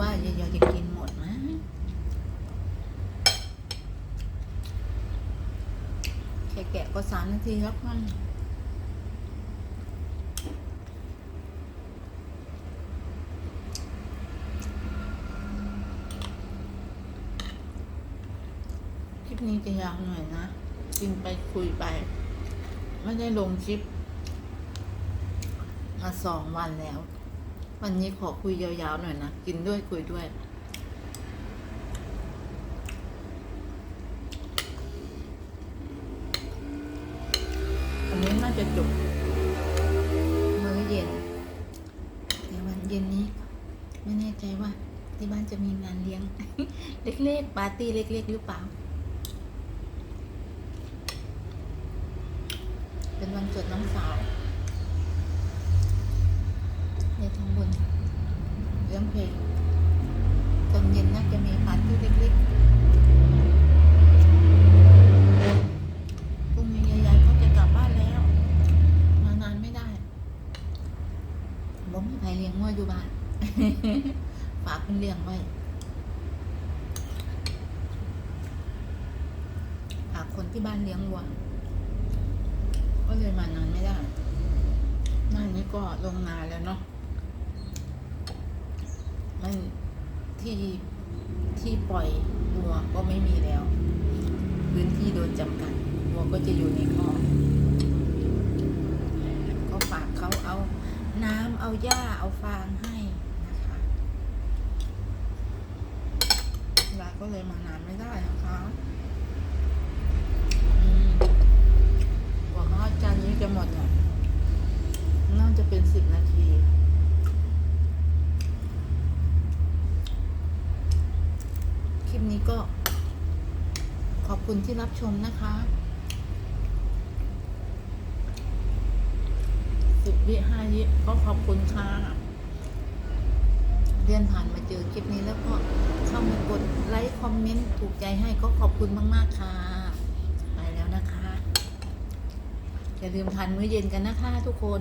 ว่ายายๆจะกินหมดไหมแค่แกะก็สามนาทีแล้วกันคลิปนี้จะยาวหน่อยนะ กินไปคุยไป ไม่ได้ลงคลิป มาสองวันแล้ว วันนี้ขอคุยยาวๆหน่อยนะ กินด้วยคุยด้วย อันนี้น่าจะจบมื้อเย็นแต่วันเย็นนี้ ไม่แน่ใจว่า ที่บ้านจะมีงานเลี้ยง เล็กๆ ปาร์ตี้เล็ก ๆ หรือเปล่า เป็นวันเกิดน้องสาว ในทองบุญเลี้ยงเพลงตอนเย็นน่าจะมีปาร์ตี้เล็กๆพรุ่งนี้ยายๆเขาจะกลับบ้านแล้ว มานานไม่ได้บ่มีใครเลี้ยงง้ออยู่บ้าน ฝากเป็นเลี้ยงไว้ฝากคนที่บ้านเลี้ยงวัวก็เลยมานานไม่ได้หน้านี้ก็ลงนานแล้วเนาะ มันที่ที่ปล่อยวัวก็ไม่มีแล้ว พื้นที่โดนจำกัดวัวก็จะอยู่ในคอกก็ฝากเขาเอาน้ำเอาหญ้าเอาฟางให้นะคะลาก็เลยมานานไม่ได้นะคะอืมกว่าจานนี้จะหมดเนี่ยน่าจะเป็นสิบนาที ค ลิปนี้ก็ขอบคุณที่รับชมนะคะ สิบวิห้าวิก็ขอบคุณค่ะเลื่อนผ่านมาเจอคลิปนี้แล้วก็เข้ามากดไลค์คอมเมนต์ถูกใจให้ก็ขอบคุณมาก ๆ ค่ะ ไปแล้วนะคะ อย่าลืมทานมื้อเย็นกันนะคะทุกคน